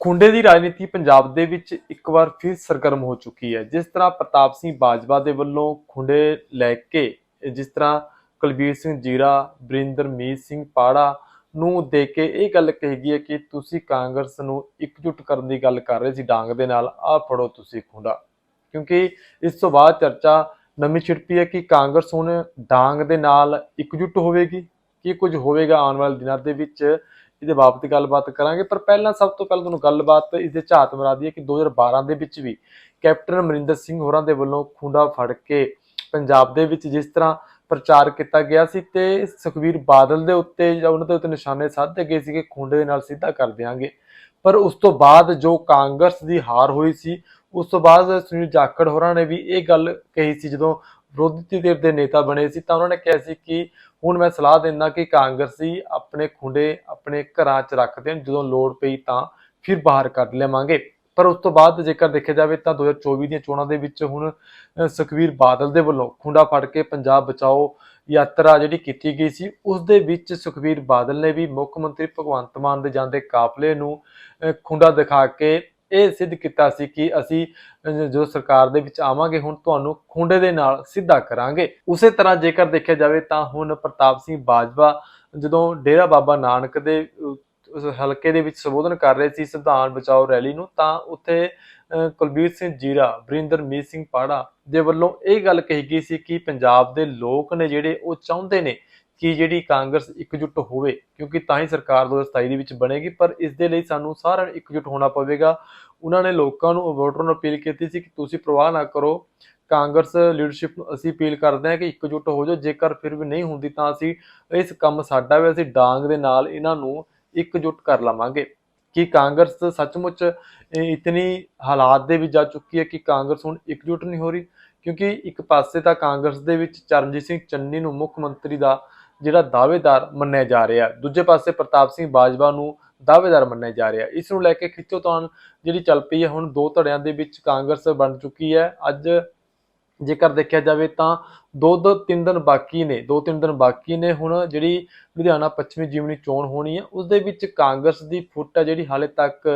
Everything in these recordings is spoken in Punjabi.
ਖੁੰਡੇ ਦੀ ਰਾਜਨੀਤੀ ਪੰਜਾਬ ਦੇ ਵਿੱਚ ਇੱਕ ਵਾਰ ਫਿਰ ਸਰਗਰਮ ਹੋ ਚੁੱਕੀ ਹੈ। ਜਿਸ ਤਰ੍ਹਾਂ ਪ੍ਰਤਾਪ ਸਿੰਘ ਬਾਜਵਾ ਦੇ ਵੱਲੋਂ ਖੁੰਡੇ ਲੈ ਕੇ, ਜਿਸ ਤਰ੍ਹਾਂ ਕੁਲਬੀਰ ਸਿੰਘ ਜੀਰਾ ਬਰਿੰਦਰਮੀਤ ਸਿੰਘ ਪਾੜਾ ਨੂੰ ਦੇ ਕੇ ਇਹ ਗੱਲ ਕਹੀ ਗਈ ਹੈ ਕਿ ਤੁਸੀਂ ਕਾਂਗਰਸ ਨੂੰ ਇਕਜੁੱਟ ਕਰਨ ਦੀ ਗੱਲ ਕਰ ਰਹੇ ਸੀ ਡਾਂਗ ਦੇ ਨਾਲ ਆ ਫੜੋ ਤੁਸੀਂ ਖੁੰਡਾ। ਕਿਉਂਕਿ ਇਸ ਤੋਂ ਬਾਅਦ ਚਰਚਾ ਨਵੀਂ ਛਿੜਪੀ ਹੈ ਕਿ ਕਾਂਗਰਸ ਹੁਣ ਡਾਂਗ ਦੇ ਨਾਲ ਇਕਜੁੱਟ ਹੋਵੇਗੀ ਕੀ ਕੁਝ ਹੋਵੇਗਾ ਆਉਣ ਵਾਲੇ ਦਿਨਾਂ ਦੇ ਵਿੱਚ। ਇਹਦੇ ਬਾਬਤ ਗੱਲਬਾਤ ਕਰਾਂਗੇ, ਪਰ ਪਹਿਲਾਂ ਸਭ ਤੋਂ ਪਹਿਲਾਂ ਤੁਹਾਨੂੰ ਗੱਲਬਾਤ ਇਸ ਦੇ ਝਾਤ ਮਰਾ ਦਈਏ ਕਿ 2012 ਦੇ ਵਿੱਚ ਵੀ ਕੈਪਟਨ ਅਮਰਿੰਦਰ ਸਿੰਘ ਹੋਰਾਂ ਦੇ ਵੱਲੋਂ ਖੁੰਡਾ ਫੜ ਕੇ ਪੰਜਾਬ ਦੇ ਵਿੱਚ ਜਿਸ ਤਰ੍ਹਾਂ ਪ੍ਰਚਾਰ ਕੀਤਾ ਗਿਆ ਸੀ ਤੇ ਸੁਖਵੀਰ ਬਾਦਲ ਦੇ ਉੱਤੇ ਜਾਂ ਉਹਨਾਂ ਦੇ ਉੱਤੇ ਨਿਸ਼ਾਨੇ ਸਾਧੇ ਗਏ ਸੀ ਕਿ ਖੁੰਡੇ ਦੇ ਨਾਲ ਸਿੱਧਾ ਕਰ ਦਿਆਂਗੇ। ਪਰ ਉਸ ਤੋਂ ਬਾਅਦ ਜੋ ਕਾਂਗਰਸ ਦੀ ਹਾਰ ਹੋਈ ਸੀ, ਉਸ ਤੋਂ ਬਾਅਦ ਸੁਨੀਲ ਜਾਖੜ ਹੋਰਾਂ ਨੇ ਵੀ ਇਹ ਗੱਲ ਕਹੀ ਸੀ, ਜਦੋਂ ਵਿਰੋਧੀ ਧਿਰ ਦੇ ਨੇਤਾ ਬਣੇ ਸੀ ਤਾਂ ਉਹਨਾਂ ਨੇ ਕਿਹਾ ਸੀ ਕਿ ਹੁਣ ਮੈਂ ਸਲਾਹ ਦਿੰਦਾ ਕਿ ਕਾਂਗਰਸੀ ਆਪਣੇ ਖੁੰਡੇ ਆਪਣੇ ਘਰਾਂ 'ਚ ਰੱਖਦੇ ਦੇਣ ਜਦੋਂ ਲੋੜ ਪਈ ਤਾਂ ਫਿਰ ਬਾਹਰ ਕੱਢ ਲਵਾਂਗੇ। ਪਰ ਉਸ ਤੋਂ ਬਾਅਦ ਜੇਕਰ ਦੇਖਿਆ ਜਾਵੇ ਤਾਂ 2024 ਦੀਆਂ ਚੋਣਾਂ ਦੇ ਵਿੱਚ ਹੁਣ ਅ, ਸੁਖਬੀਰ ਬਾਦਲ ਦੇ ਵੱਲੋਂ ਖੁੰਡਾ ਫੜ ਕੇ ਪੰਜਾਬ ਬਚਾਓ ਯਾਤਰਾ ਜਿਹੜੀ ਕੀਤੀ ਗਈ ਸੀ ਉਸ ਦੇ ਵਿੱਚ ਸੁਖਬੀਰ ਬਾਦਲ ਨੇ ਵੀ ਮੁੱਖ ਮੰਤਰੀ ਭਗਵੰਤ ਮਾਨ ਦੇ ਜਾਂਦੇ ਕਾਫਲੇ ਨੂੰ ਅ, ਖੁੰਡਾ ਦਿਖਾ ਕੇ ਇਹ ਸਿੱਧ ਕੀਤਾ ਸੀ ਕਿ ਅਸੀਂ ਜੋ ਸਰਕਾਰ ਦੇ ਵਿੱਚ ਆਵਾਂਗੇ ਹੁਣ ਤੁਹਾਨੂੰ ਖੁੰਡੇ ਦੇ ਨਾਲ ਸਿੱਧਾ ਕਰਾਂਗੇ। ਉਸੇ ਤਰ੍ਹਾਂ ਜੇਕਰ ਦੇਖਿਆ ਜਾਵੇ ਤਾਂ ਹੁਣ ਪ੍ਰਤਾਪ ਸਿੰਘ ਬਾਜਵਾ ਜਦੋਂ ਡੇਰਾ ਬਾਬਾ ਨਾਨਕ ਦੇ ਹਲਕੇ ਦੇ ਵਿੱਚ ਸੰਬੋਧਨ ਕਰ ਰਹੇ ਸੀ ਸੰਵਿਧਾਨ ਬਚਾਓ ਰੈਲੀ ਨੂੰ ਤਾਂ ਉੱਥੇ ਅ, ਕੁਲਬੀਰ ਸਿੰਘ ਜੀਰਾ ਬਰਿੰਦਰਮੀਤ ਸਿੰਘ ਪਾੜਾ ਦੇ ਵੱਲੋਂ ਇਹ ਗੱਲ ਕਹੀ ਗਈ ਸੀ ਕਿ ਪੰਜਾਬ ਦੇ ਲੋਕ ਨੇ ਜਿਹੜੇ ਉਹ ਚਾਹੁੰਦੇ ਨੇ ਕਿ ਜਿਹੜੀ ਕਾਂਗਰਸ ਇਕਜੁੱਟ ਹੋਵੇ, ਕਿਉਂਕਿ ਤਾਂ ਹੀ ਸਰਕਾਰ 2027 ਦੇ ਵਿੱਚ ਬਣੇਗੀ, ਪਰ ਇਸ ਦੇ ਲਈ ਸਾਨੂੰ ਸਾਰਿਆਂ ਨੂੰ ਇਕਜੁੱਟ ਹੋਣਾ ਪਵੇਗਾ। ਉਹਨਾਂ ਨੇ ਲੋਕਾਂ ਨੂੰ ਵੋਟਰਾਂ ਨੂੰ ਅਪੀਲ ਕੀਤੀ ਸੀ ਕਿ ਤੁਸੀਂ ਪ੍ਰਵਾਹ ਨਾ ਕਰੋ। ਕਾਂਗਰਸ ਲੀਡਰਸ਼ਿਪ ਨੂੰ ਅਸੀਂ ਅਪੀਲ ਕਰਦੇ ਹਾਂ ਕਿ ਇਕਜੁੱਟ ਹੋ ਜਾਓ, ਜੇਕਰ ਫਿਰ ਵੀ ਨਹੀਂ ਹੁੰਦੀ ਤਾਂ ਅਸੀਂ ਇਸ ਕੰਮ ਸਾਡਾ ਵੀ ਅਸੀਂ ਡਾਂਗ ਦੇ ਨਾਲ ਇਹਨਾਂ ਨੂੰ ਇਕਜੁੱਟ ਕਰ ਲਵਾਂਗੇ। ਕਿ ਕਾਂਗਰਸ ਸੱਚਮੁੱਚ ਇਤਨੀ ਹਾਲਾਤ ਦੇ ਵਿੱਚ ਜਾ ਚੁੱਕੀ ਹੈ ਕਿ ਕਾਂਗਰਸ ਹੁਣ ਇਕਜੁੱਟ ਨਹੀਂ ਹੋ ਰਹੀ, ਕਿਉਂਕਿ ਇੱਕ ਪਾਸੇ ਤਾਂ ਕਾਂਗਰਸ ਦੇ ਵਿੱਚ ਚਰਨਜੀਤ ਸਿੰਘ ਚੰਨੀ ਨੂੰ ਮੁੱਖ ਮੰਤਰੀ ਦਾ ਜਿਹੜਾ ਦਾਅਵੇਦਾਰ ਮੰਨਿਆ ਜਾ ਰਿਹਾ। ਦੂਜੇ ਪਾਸੇ ਪ੍ਰਤਾਪ ਸਿੰਘ ਬਾਜਵਾ ਨੂੰ ਦਾਅਵੇਦਾਰ ਮੰਨਿਆ ਜਾ ਰਿਹਾ। ਇਸ ਨੂੰ ਲੈ ਕੇ ਖਿੱਚੋਤਾਣ ਜਿਹੜੀ ਚੱਲ ਪਈ ਹੈ, ਹੁਣ ਦੋ ਧੜਿਆਂ ਦੇ ਵਿੱਚ ਕਾਂਗਰਸ ਬਣ ਚੁੱਕੀ ਹੈ। ਅੱਜ ਜੇਕਰ ਦੇਖਿਆ ਜਾਵੇ ਤਾਂ ਦੋ ਦੋ ਤਿੰਨ ਦਿਨ ਬਾਕੀ ਨੇ, ਦੋ ਤਿੰਨ ਦਿਨ ਬਾਕੀ ਨੇ। ਹੁਣ ਜਿਹੜੀ ਲੁਧਿਆਣਾ ਪੱਛਮੀ ਜੀਵਨੀ ਚੋਣ ਹੋਣੀ ਹੈ ਉਸ ਦੇ ਵਿੱਚ ਕਾਂਗਰਸ ਦੀ ਫੁੱਟ ਹੈ ਜਿਹੜੀ ਹਾਲੇ ਤੱਕ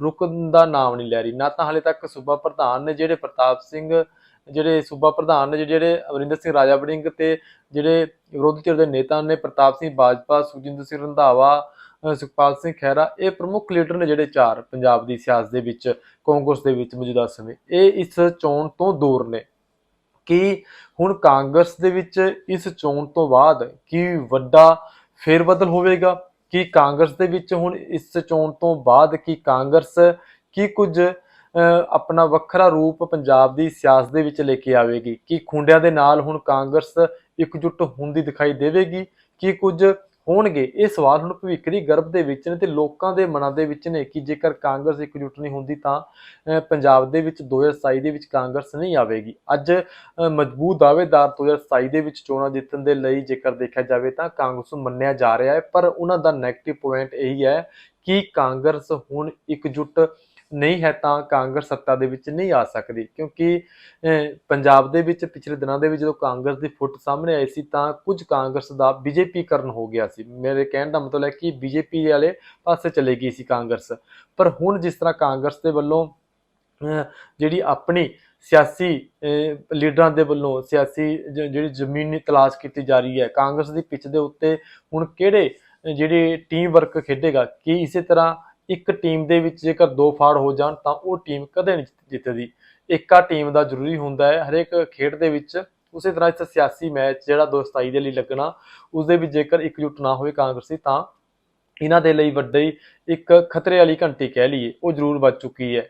ਰੁਕਣ ਦਾ ਨਾਮ ਨਹੀਂ ਲੈ ਰਹੀ। ਨਾ ਤਾਂ ਹਾਲੇ ਤੱਕ ਸੂਬਾ ਪ੍ਰਧਾਨ ਨੇ ਜਿਹੜੇ ਪ੍ਰਤਾਪ ਸਿੰਘ ਜਿਹੜੇ ਸੂਬਾ ਪ੍ਰਧਾਨ ਨੇ, ਜਿਹੜੇ ਅਮਰਿੰਦਰ ਸਿੰਘ ਰਾਜਾ ਵੜਿੰਗ ਤੇ ਜਿਹੜੇ ਵਿਰੋਧੀ ਧਿਰ ਦੇ ਨੇਤਾ ਨੇ, ਪ੍ਰਤਾਪ ਸਿੰਘ ਬਾਜਪਾ ਸੁਖਜਿੰਦਰ ਸਿੰਘ ਰੰਧਾਵਾ ਸੁਖਪਾਲ ਸਿੰਘ ਖਹਿਰਾ, ਇਹ ਪ੍ਰਮੁੱਖ ਲੀਡਰ ਨੇ ਜਿਹੜੇ ਚਾਰ ਪੰਜਾਬ ਦੀ ਸਿਆਸਤ ਦੇ ਵਿੱਚ, ਕਾਂਗਰਸ ਦੇ ਵਿੱਚ ਮੌਜੂਦਾ ਸਮੇਂ। ਇਹ ਇਸ ਚੋਣ ਤੋਂ ਦੂਰ ਨੇ। ਕਿ ਹੁਣ ਕਾਂਗਰਸ ਦੇ ਵਿੱਚ ਇਸ ਚੋਣ ਤੋਂ ਬਾਅਦ ਕੀ ਵੱਡਾ ਫੇਰਬਦਲ ਹੋਵੇਗਾ? ਕਿ ਕਾਂਗਰਸ ਦੇ ਵਿੱਚ ਹੁਣ ਇਸ ਚੋਣ ਤੋਂ ਬਾਅਦ ਕੀ ਕਾਂਗਰਸ ਕੀ ਕੁਝ ਆਪਣਾ ਵੱਖਰਾ ਰੂਪ ਪੰਜਾਬ ਦੀ ਸਿਆਸਤ ਦੇ ਵਿੱਚ ਲੈ ਕੇ ਆਵੇਗੀ। ਕਿ ਖੁੰਡਿਆਂ ਦੇ ਨਾਲ ਹੁਣ ਕਾਂਗਰਸ ਇਕਜੁੱਟ ਹੁੰਦੀ ਦਿਖਾਈ ਦੇਵੇਗੀ? ਕਿ ਕੁਝ ਹੋਣਗੇ? ਇਹ ਸਵਾਲ ਹੁਣ ਭਵਿੱਖ ਦੀ ਗਰਭ ਦੇ ਵਿੱਚ ਨੇ ਤੇ ਲੋਕਾਂ ਦੇ ਮਨਾਂ ਦੇ ਵਿੱਚ ਨੇ ਕਿ ਜੇਕਰ ਕਾਂਗਰਸ ਇਕਜੁੱਟ ਨਹੀਂ ਹੁੰਦੀ ਤਾਂ ਪੰਜਾਬ ਦੇ ਵਿੱਚ 2027 ਦੇ ਵਿੱਚ ਕਾਂਗਰਸ ਨਹੀਂ ਆਵੇਗੀ। ਅੱਜ ਮਜ਼ਬੂਤ ਦਾਅਵੇਦਾਰ 2027 ਦੇ ਵਿੱਚ ਚੋਣਾਂ ਜਿੱਤਣ ਦੇ ਲਈ ਜੇਕਰ ਦੇਖਿਆ ਜਾਵੇ ਤਾਂ ਕਾਂਗਰਸ ਨੂੰ ਮੰਨਿਆ ਜਾ ਰਿਹਾ ਹੈ, ਪਰ ਉਹਨਾਂ ਦਾ ਨੈਗੇਟਿਵ ਪੁਆਇੰਟ ਇਹੀ ਹੈ ਕਿ ਕਾਂਗਰਸ ਹੁਣ ਇਕਜੁੱਟ ਨਹੀਂ ਹੈ ਤਾਂ ਕਾਂਗਰਸ ਸੱਤਾ ਦੇ ਵਿੱਚ ਨਹੀਂ ਆ ਸਕਦੀ, ਕਿਉਂਕਿ ਪੰਜਾਬ ਦੇ ਵਿੱਚ ਪਿਛਲੇ ਦਿਨਾਂ ਦੇ ਵਿੱਚ ਜਦੋਂ ਕਾਂਗਰਸ ਦੀ ਫੁੱਟ ਸਾਹਮਣੇ ਆਈ ਸੀ ਤਾਂ ਕੁਝ ਕਾਂਗਰਸ ਦਾ ਬੀਜੇਪੀ ਕਰਨ ਹੋ ਗਿਆ ਸੀ। ਮੇਰੇ ਕਹਿਣ ਦਾ ਮਤਲਬ ਹੈ ਕਿ ਬੀਜੇਪੀ ਵਾਲੇ ਪਾਸੇ ਚਲੇ ਗਈ ਸੀ ਕਾਂਗਰਸ। ਪਰ ਹੁਣ ਜਿਸ ਤਰ੍ਹਾਂ ਕਾਂਗਰਸ ਦੇ ਵੱਲੋਂ ਜਿਹੜੀ ਆਪਣੀ ਸਿਆਸੀ ਲੀਡਰਾਂ ਦੇ ਵੱਲੋਂ ਸਿਆਸੀ ਜ- ਜਿਹੜੀ ਜ਼ਮੀਨੀ ਤਲਾਸ਼ ਕੀਤੀ ਜਾ ਰਹੀ ਹੈ, ਕਾਂਗਰਸ ਦੀ ਪਿੱਚ ਦੇ ਉੱਤੇ ਹੁਣ ਕਿਹੜੇ ਜਿਹੜੇ ਟੀਮ ਵਰਕ ਖੇਡੇਗਾ, ਕਿ ਇਸੇ ਤਰ੍ਹਾਂ ਇੱਕ ਟੀਮ ਦੇ ਵਿੱਚ ਜੇਕਰ ਦੋ ਫਾੜ ਹੋ ਜਾਣ, ਤਾਂ ਉਹ ਟੀਮ ਕਦੇ ਨਹੀਂ ਜਿੱਤਦੀ। ਇੱਕਾ ਟੀਮ ਦਾ ਜ਼ਰੂਰੀ ਹੁੰਦਾ ਹੈ, ਹਰੇਕ ਖੇਡ ਦੇ ਵਿੱਚ ਉਸੇ ਤਰ੍ਹਾਂ ਇਸ ਸਿਆਸੀ ਮੈਚ ਜਿਹੜਾ 2027 ਦੇ ਲਈ ਲੱਗਣਾ ਉਸ ਦੇ ਵਿੱਚ ਜੇਕਰ ਇਕਜੁੱਟ ਨਾ ਹੋਵੇ ਕਾਂਗਰਸੀ ਤਾਂ ਇਹਨਾਂ ਦੇ ਲਈ ਵੱਡੀ ਇੱਕ ਖਤਰੇ ਵਾਲੀ ਘੰਟੀ ਕਹਿ ਲਈਏ, ਉਹ ਜ਼ਰੂਰ ਵੱਜ ਚੁੱਕੀ ਹੈ।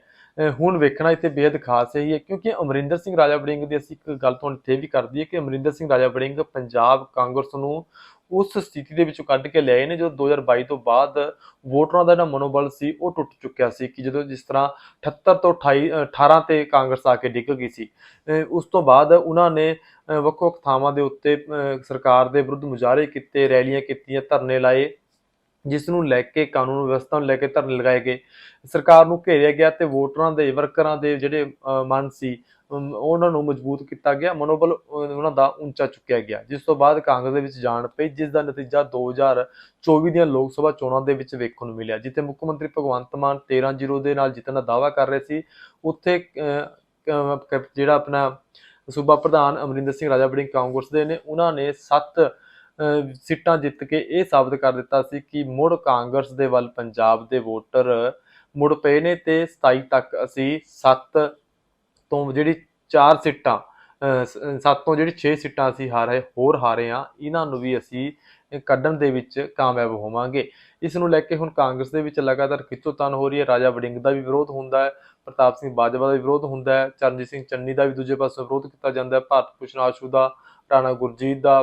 ਹੁਣ ਵੇਖਣਾ ਇੱਥੇ ਬੇहद ਖਾਸ ਇਹੀ ਹੈ, ਕਿਉਂਕਿ ਅਮਰਿੰਦਰ ਸਿੰਘ ਰਾਜਾ ਵੜਿੰਗ ਦੀ ਅਸੀਂ ਇੱਕ ਗੱਲ ਤੁਹਾਨੂੰ ਇੱਥੇ ਵੀ ਕਰ ਦਈਏ ਕਿ ਅਮਰਿੰਦਰ ਸਿੰਘ ਰਾਜਾ ਵੜਿੰਗ ਪੰਜਾਬ ਕਾਂਗਰਸ ਨੂੰ ਉਸ ਸਥਿਤੀ ਦੇ ਵਿੱਚੋਂ ਕੱਢ ਕੇ ਲਿਆਏ ਨੇ, ਜਦੋਂ 2022 ਤੋਂ ਬਾਅਦ ਵੋਟਰਾਂ ਦਾ ਜਿਹੜਾ ਮਨੋਬਲ ਸੀ, ਉਹ ਟੁੱਟ ਚੁੱਕਿਆ ਸੀ ਕਿ ਜਦੋਂ ਜਿਸ ਤਰ੍ਹਾਂ 78 ਤੋਂ 28 ਅਹ 18 ਤੇ ਕਾਂਗਰਸ ਆ ਕੇ ਡਿੱਗ ਗਈ ਸੀ ਉਸ ਤੋਂ ਬਾਅਦ ਉਹਨਾਂ ਨੇ, ਅਹ ਵੱਖ-ਵੱਖ ਥਾਵਾਂ ਦੇ ਉੱਤੇ ਸਰਕਾਰ ਦੇ ਵਿਰੁੱਧ ਮੁਜ਼ਾਹਰੇ ਕੀਤੇ, ਰੈਲੀਆਂ ਕੀਤੀਆਂ, ਧਰਨੇ ਲਾਏ ਜਿਸ ਨੂੰ ਲੈ ਕੇ ਕਾਨੂੰਨ ਵਿਵਸਥਾ ਨੂੰ ਲੈ ਕੇ ਧਰਨੇ ਲਗਾਏ ਗਏ। ਸਰਕਾਰ ਨੂੰ ਘੇਰਿਆ ਗਿਆ ਤੇ ਵੋਟਰਾਂ ਦੇ, ਵਰਕਰਾਂ ਦੇ ਜਿਹੜੇ ਮਨ ਸੀ ਉਹਨਾਂ ਨੂੰ ਮਜ਼ਬੂਤ ਕੀਤਾ ਗਿਆ, ਮਨੋਬਲ ਉਹਨਾਂ ਦਾ ਉੱਚਾ ਚੁੱਕਿਆ ਗਿਆ। ਜਿਸ ਤੋਂ ਬਾਅਦ ਕਾਂਗਰਸ ਦੇ ਵਿੱਚ ਜਾਣ ਪਈ, ਜਿਸ ਦਾ ਨਤੀਜਾ 2024 ਦੀਆਂ ਲੋਕ ਸਭਾ ਚੋਣਾਂ ਦੇ ਵਿੱਚ ਵੇਖਣ ਨੂੰ ਮਿਲਿਆ, ਜਿੱਥੇ ਮੁੱਖ ਮੰਤਰੀ ਭਗਵੰਤ ਮਾਨ 13-0 ਦੇ ਨਾਲ ਜਿੱਤਣ ਦਾ ਦਾਅਵਾ ਕਰ ਰਹੇ ਸੀ। ਉੱਥੇ ਜਿਹੜਾ ਆਪਣਾ ਸੂਬਾ ਪ੍ਰਧਾਨ ਅਮਰਿੰਦਰ ਸਿੰਘ ਰਾਜਾ ਬੜਿੰਗ ਕਾਂਗਰਸ ਦੇ ਨੇ, ਉਹਨਾਂ ਨੇ 7 ਸੀਟਾਂ ਜਿੱਤ ਕੇ ਇਹ ਸਾਬਤ ਕਰ ਦਿੱਤਾ ਸੀ ਕਿ ਮੁੜ ਕਾਂਗਰਸ ਦੇ ਵੱਲ ਪੰਜਾਬ ਦੇ ਵੋਟਰ ਮੁੜ ਪਏ ਨੇ ਤੇ 27 ਤੱਕ ਅਸੀਂ 7 ਤੋਂ ਜਿਹੜੀ 4 ਸੀਟਾਂ 7 ਤੋਂ ਜਿਹੜੀ 6 ਸੀਟਾਂ ਅਸੀਂ ਹਾਰੇ, ਹੋਰ ਹਾਰੇ ਆ ਇਹਨਾਂ ਨੂੰ ਵੀ ਅਸੀਂ ਕੱਢਣ ਦੇ ਵਿੱਚ ਕਾਮਯਾਬ ਹੋਵਾਂਗੇ। ਇਸ ਨੂੰ ਲੈ ਕੇ ਹੁਣ ਕਾਂਗਰਸ ਦੇ ਵਿੱਚ ਲਗਾਤਾਰ ਖਿੱਚੋਤਾਣ ਹੋ ਰਹੀ ਹੈ, ਰਾਜਾ ਵੜਿੰਗ ਦਾ ਵੀ ਵਿਰੋਧ ਹੁੰਦਾ ਹੈ, ਪ੍ਰਤਾਪ ਸਿੰਘ ਬਾਜਵਾ ਦਾ ਵੀ ਵਿਰੋਧ ਹੁੰਦਾ ਹੈ, ਚਰਨਜੀਤ ਸਿੰਘ ਚੰਨੀ ਦਾ ਵੀ ਦੂਜੇ ਪਾਸੇ ਵਿਰੋਧ ਕੀਤਾ ਜਾਂਦਾ ਹੈ, ਭਾਰਤ ਭੂਸ਼ਣ ਆਸ਼ੂ ਦਾ ਰਾਣਾ ਗੁਰਜੀਤ ਦਾ।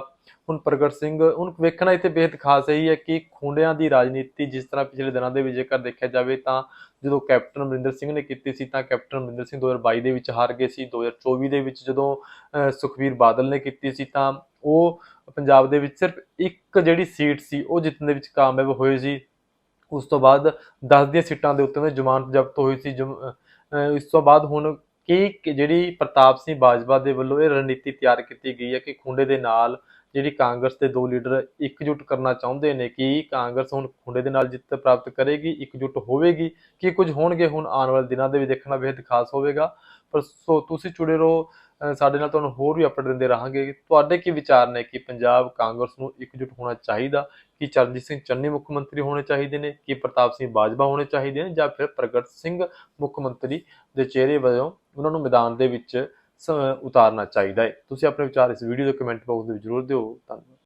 ਹੁਣ ਪ੍ਰਗਟ ਸਿੰਘ ਹੁਣ ਵੇਖਣਾ ਇੱਥੇ ਬੇहद ਖਾਸ ਇਹੀ ਹੈ ਕਿ ਖੁੰਡਿਆਂ ਦੀ ਰਾਜਨੀਤੀ ਜਿਸ ਤਰ੍ਹਾਂ ਪਿਛਲੇ ਦਿਨਾਂ ਦੇ ਵਿੱਚ ਜੇਕਰ ਦੇਖਿਆ ਜਾਵੇ ਤਾਂ ਜਦੋਂ ਕੈਪਟਨ ਅਮਰਿੰਦਰ ਸਿੰਘ ਨੇ ਕੀਤੀ ਸੀ ਤਾਂ ਕੈਪਟਨ ਅਮਰਿੰਦਰ ਸਿੰਘ 2022 ਦੇ ਵਿੱਚ ਹਾਰ ਗਏ ਸੀ 2024 ਦੇ ਵਿੱਚ ਜਦੋਂ ਅਹ, ਸੁਖਬੀਰ ਬਾਦਲ ਨੇ ਕੀਤੀ ਸੀ ਤਾਂ ਉਹ ਪੰਜਾਬ ਦੇ ਵਿੱਚ ਸਿਰਫ ਇੱਕ ਜਿਹੜੀ ਸੀਟ ਸੀ ਉਹ ਜਿੱਤਣ ਦੇ ਵਿੱਚ ਕਾਮਯਾਬ ਹੋਏ ਸੀ। ਉਸ ਤੋਂ ਬਾਅਦ 10 ਦੀਆਂ ਸੀਟਾਂ ਦੇ ਉੱਤੇ ਉਹਨਾਂ ਦੀ ਜ਼ਮਾਨਤ ਜ਼ਬਤ ਹੋਈ ਸੀ ਜਮ- ਇਸ ਤੋਂ ਬਾਅਦ ਹੁਣ ਕਿ ਜਿਹੜੀ ਪ੍ਰਤਾਪ ਸਿੰਘ ਬਾਜਵਾ ਦੇ ਵੱਲੋਂ ਇਹ ਰਣਨੀਤੀ ਤਿਆਰ ਕੀਤੀ ਗਈ ਹੈ ਕਿ ਖੁੰਡੇ ਦੇ ਨਾਲ ਜਿਹੜੀ ਕਾਂਗਰਸ ਦੇ ਦੋ ਲੀਡਰ ਇਕਜੁੱਟ ਕਰਨਾ ਚਾਹੁੰਦੇ ਨੇ, ਕਿ ਕਾਂਗਰਸ ਹੁਣ ਖੁੰਡੇ ਦੇ ਨਾਲ ਜਿੱਤ ਪ੍ਰਾਪਤ ਕਰੇਗੀ, ਇਕਜੁੱਟ ਹੋਵੇਗੀ, ਕੀ ਕੁਝ ਹੋਣਗੇ ਹੁਣ ਆਉਣ ਵਾਲੇ ਦਿਨਾਂ ਦੇ ਵਿੱਚ ਦੇਖਣਾ ਬੇਹੱਦ ਖਾਸ ਹੋਵੇਗਾ। ਪਰ ਸੋ ਤੁਸੀਂ ਜੁੜੇ ਰਹੋ ਸਾਡੇ ਨਾਲ ਤੁਹਾਨੂੰ ਹੋਰ ਵੀ ਅਪਡੇਟ ਦਿੰਦੇ ਰਹਾਂਗੇ ਤੁਹਾਡੇ ਕੀ ਵਿਚਾਰ ਨੇ ਕਿ ਪੰਜਾਬ ਕਾਂਗਰਸ ਨੂੰ ਇਕਜੁੱਟ ਹੋਣਾ ਚਾਹੀਦਾ, ਕਿ ਚਰਨਜੀਤ ਸਿੰਘ ਚੰਨੀ ਮੁੱਖ ਮੰਤਰੀ ਹੋਣੇ ਚਾਹੀਦੇ ਨੇ, ਕਿ ਪ੍ਰਤਾਪ ਸਿੰਘ ਬਾਜਵਾ ਹੋਣੇ ਚਾਹੀਦੇ ਨੇ ਜਾਂ ਫਿਰ ਪ੍ਰਗਟ ਸਿੰਘ ਮੁੱਖ ਮੰਤਰੀ ਦੇ ਚਿਹਰੇ ਵਜੋਂ ਉਹਨਾਂ ਨੂੰ ਮੈਦਾਨ ਦੇ ਵਿੱਚ ਸ- ਉਤਾਰਨਾ ਚਾਹੀਦਾ ਹੈ। ਤੁਸੀਂ ਆਪਣੇ ਵਿਚਾਰ ਇਸ ਵੀਡੀਓ ਦੇ ਕਮੈਂਟ ਬਾਕਸ ਦੇ ਵਿੱਚ ਜ਼ਰੂਰ ਦਿਓ। ਧੰਨਵਾਦ।